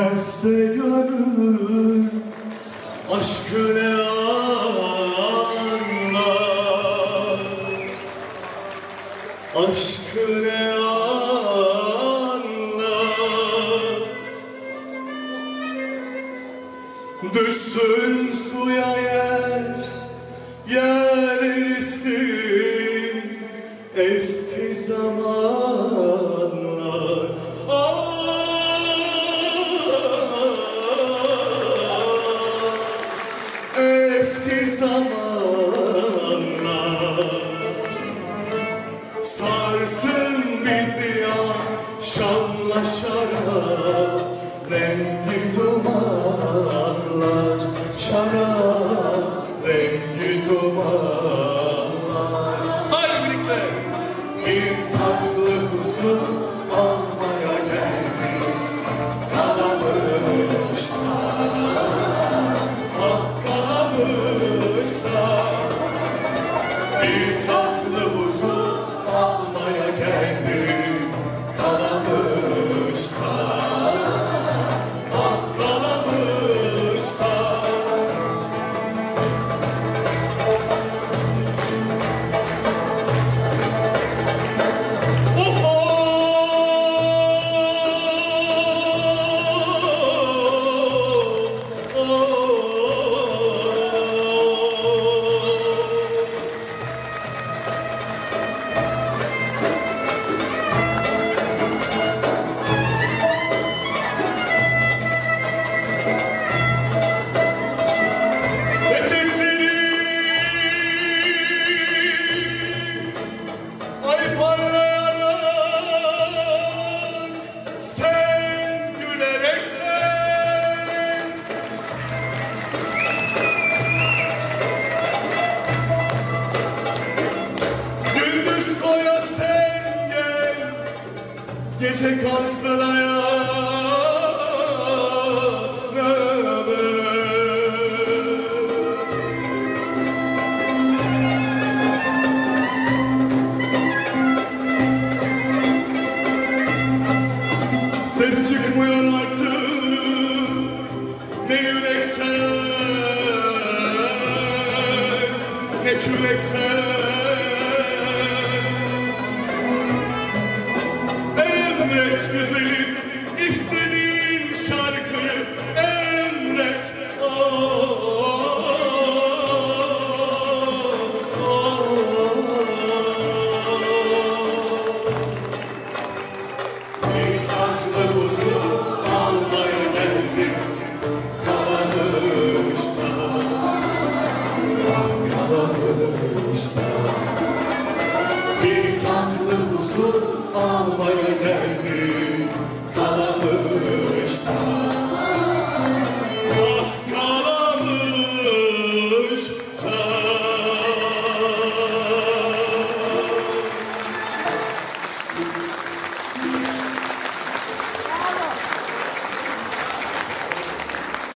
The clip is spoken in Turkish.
sevmezse gönül Aşkı ne anlar. Aşkı ne anlar. Düşsün suya yer Yer erisin Eski zamanlar Eski zamanlar Sarsın bizi ya şanla şarap Rengi dumanlar Şarap rengi dumanlar. Haydi birlikte. Bir tatlı huzur tatlı huzur Gece kalsın ayağına Ses çıkmıyor artık. Ne yürekten ne kürekten Emret güzelim istediğin şarkıyı emret. Oh, oh, oh. Bir tatlı huzur almaya geldim Kalamışta kalamışta Bir tatlı huzur almaya geldim